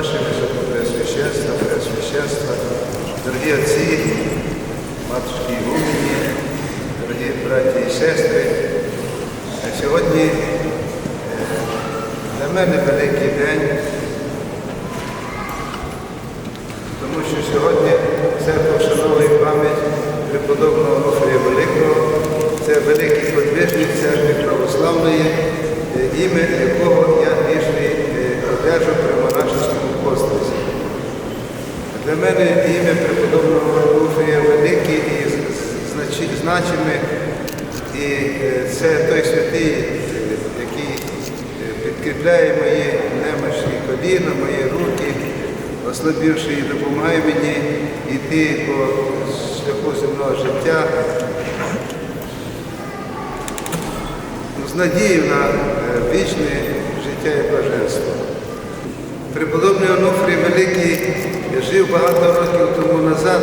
Ваше Високопреосвященство, Преосвященство, дорогі отці, матушки і гумені, дорогі браті і сестри, а сьогодні е, для мене великий день, тому що сьогодні церква вшановує пам'ять преподобного Онуфрія Великого, це великий подвижник церкви православної, е, ім'я якого Мене ім'я преподобного Онуфрія велике і значиме, і е, це той святий, який е, підкріпляє мої немощні коліна, мої руки, ослабівши і допомагає мені йти по шляху земного життя ну, з надією на е, вічне життя і блаженство. Преподобний Онуфрій Великий жив багато років тому назад,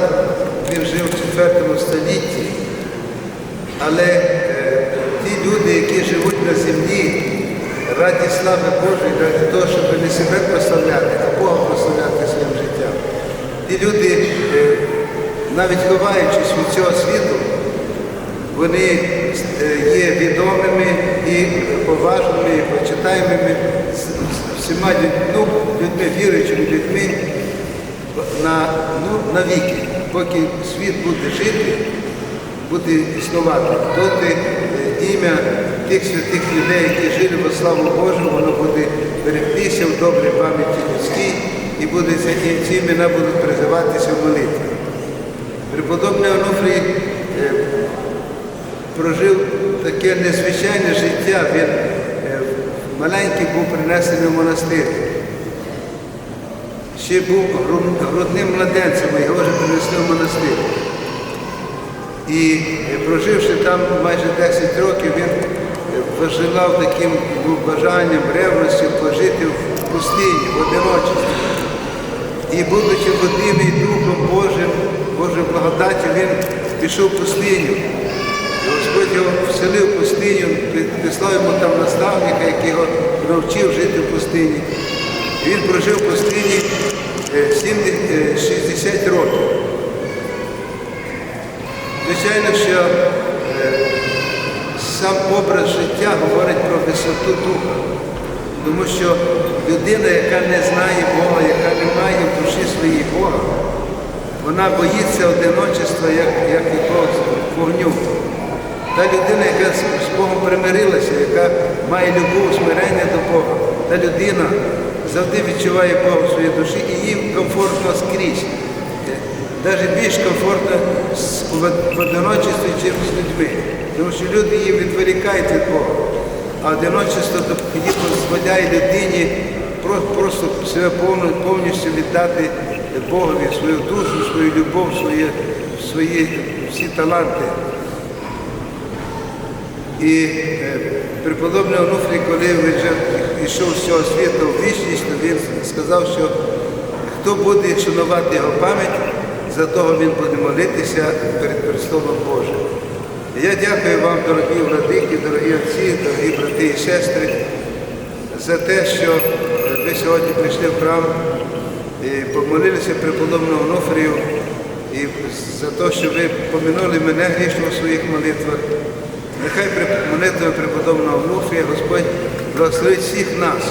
він жив в 4 столітті, але е, ті люди, які живуть на землі, раді слави Божої, раді того, щоб не себе прославляти, а Бога прославляти своїм життям. Ті люди, е, навіть ховаючись від цього світу, вони е, є відомими і поважними, і почитаємими всіма ну, людьми, віруючими людьми на, ну, навіки. Поки світ буде жити, буде існувати, доти е, ім'я тих святих людей, які жили во славу Божу, воно буде берегтися в добрій пам'яті людській, і буде ці імена будуть призиватися в молитві. Преподобний Онуфрій е, прожив таке незвичайне життя. Він е, маленький був принесений в монастир. Ще був грудним младенцем, його вже принесли в монастир. І е, проживши там майже 10 років, він е, таким був бажанням, ревністю пожити в пустині, в одиночестві. І будучи водимий Духом Божим, Божою благодаттю, він пішов в пустиню. І Господь його вселив в пустиню, прислав йому там наставника, який його навчив жити в пустині. Він прожив в пустині е, 70 е, 60 років. Звичайно, що е, сам образ життя говорить про висоту духа. Тому що людина, яка не знає Бога, яка не має в душі своїй Бога, вона боїться одиночества, як, як якогось вогню. Та людина, яка з Богом примирилася, яка має любов, смирення до Бога, та людина завжди відчуває Бога в своїй душі і їй комфортно скрізь. Навіть більш комфортно в- одиночестві, ніж з людьми. Тому що люди її відволікають від Бога. А одиночество дозволяє людині просто себе повністю віддати Богові свою душу, свою любов, свої, свої всі таланти. І е, преподобний Онуфрій, коли вже йшов з цього світу в вічність, то він сказав, що хто буде шанувати його пам'ять, за того він буде молитися перед престолом Божим. Я дякую вам, дорогі владики, дорогі отці, дорогі брати і сестри, за те, що ви сьогодні прийшли в храм і помолилися преподобному Онуфрію, і за те, що ви поминули мене грішно у своїх молитвах. Нехай при молитвами преподобного Онуфрія Господь благословить всіх нас.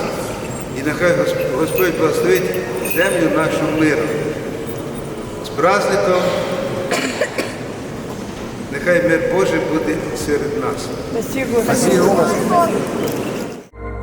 І нехай Господь благословить землю нашу миром. З праздником. Нехай мир Божий буде серед нас.